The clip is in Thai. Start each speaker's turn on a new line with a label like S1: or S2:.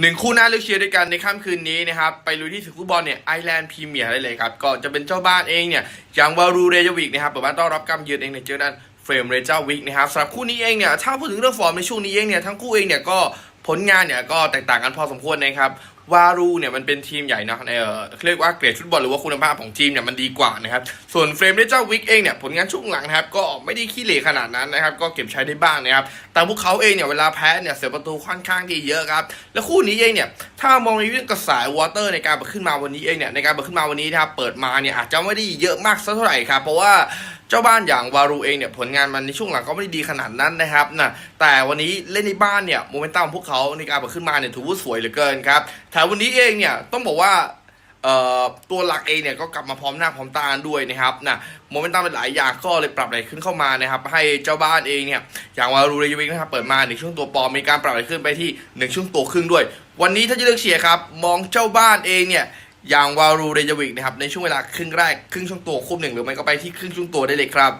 S1: หนึ่งคู่น่าเลือกเชียร์ด้วยกันในค่ำคืนนี้นะครับ ไปลุยที่ศึกฟุตบอลเนี่ยไอแลนด์พรีเมียร์ได้เลยครับ ก่อนจะเป็นเจ้าบ้านเองเนี่ยอย่างวารูเรยวิกนะครับเปิดบ้านต้อนรับการเยือนเองในเจอด้าน เฟรมเรเจอร์วิกนะครับสำหรับคู่นี้เองเนี่ยถ้าพูดถึงเรื่องฟอร์มในช่วงนี้เองเนี่ยทั้งคู่เองเนี่ยก็ผลงานเนี่ยก็แตกต่างกันพอสมควรนะครับวารูเนี่ยมันเป็นทีมใหญ่นะเออเรียกว่าเกรดฟุตบอลหรือว่าคุณภาพของทีมเนี่ยมันดีกว่านะครับส่วนเฟรมเรเจอร์วิกเองเนี่ยผลงานช่วงหลังนะครับก็ไม่ได้ขี้เหร่ขนาดนั้นนะครับก็เก็บใช้ได้บ้างนะครับแต่พวกเขาเองเนี่ยเวลาแพ้เนี่ยเสียประตูค่อนข้างที่เยอะครับแล้วคู่นี้เองเนี่ยถ้ามองในเรื่องกระแสวอเตอร์ในการเปิดขึ้นมาวันนี้เองเนี่ยในการเปิดขึ้นมาวันนี้นะครับเปิดมาเนี่ยอาจจะไม่ได้เยอะมากสักเท่าไหร่ครับเพราะว่า เจ้าบ้านอย่างวารูเองเนี่ยผลงานมันในช่วงหลังก็ไม่ได้ดีขนาดนั้นนะครับนะแต่วันนี้เล่นในบ้านเนี่ยโมเมนตัมของพวกเขาในการขึ้นมาเนี่ยถือว่าสวยเหลือเกินครับแถมวันนี้เองเนี่ยต้องบอกว่าตัวหลักเองเนี่ยก็กลับมาพร้อมหน้าพร้อมตาด้วยนะครับนะโมเมนตัมเป็นหลายอย่างก็เลยปรับอะไรขึ้นเข้ามานะครับให้เจ้าบ้านเองเนี่ยอย่างวารูเรยวิกนะครับเปิดมาในช่วงตัวปอมมีการปรับอะไรขึ้นไปที่หนึ่งช่วงตัวครึ่งด้วย วันนี้ถ้าจะเลือกเชียร์ครับมองเจ้าบ้านเองเนี่ย อย่างวารูเรยวิกนะครับในช่วงเวลาครึ่งแรกครึ่งช่วงตัวควบหนึ่งหรือไม่ก็ไปที่ครึ่งช่วงตัวได้เลยครับ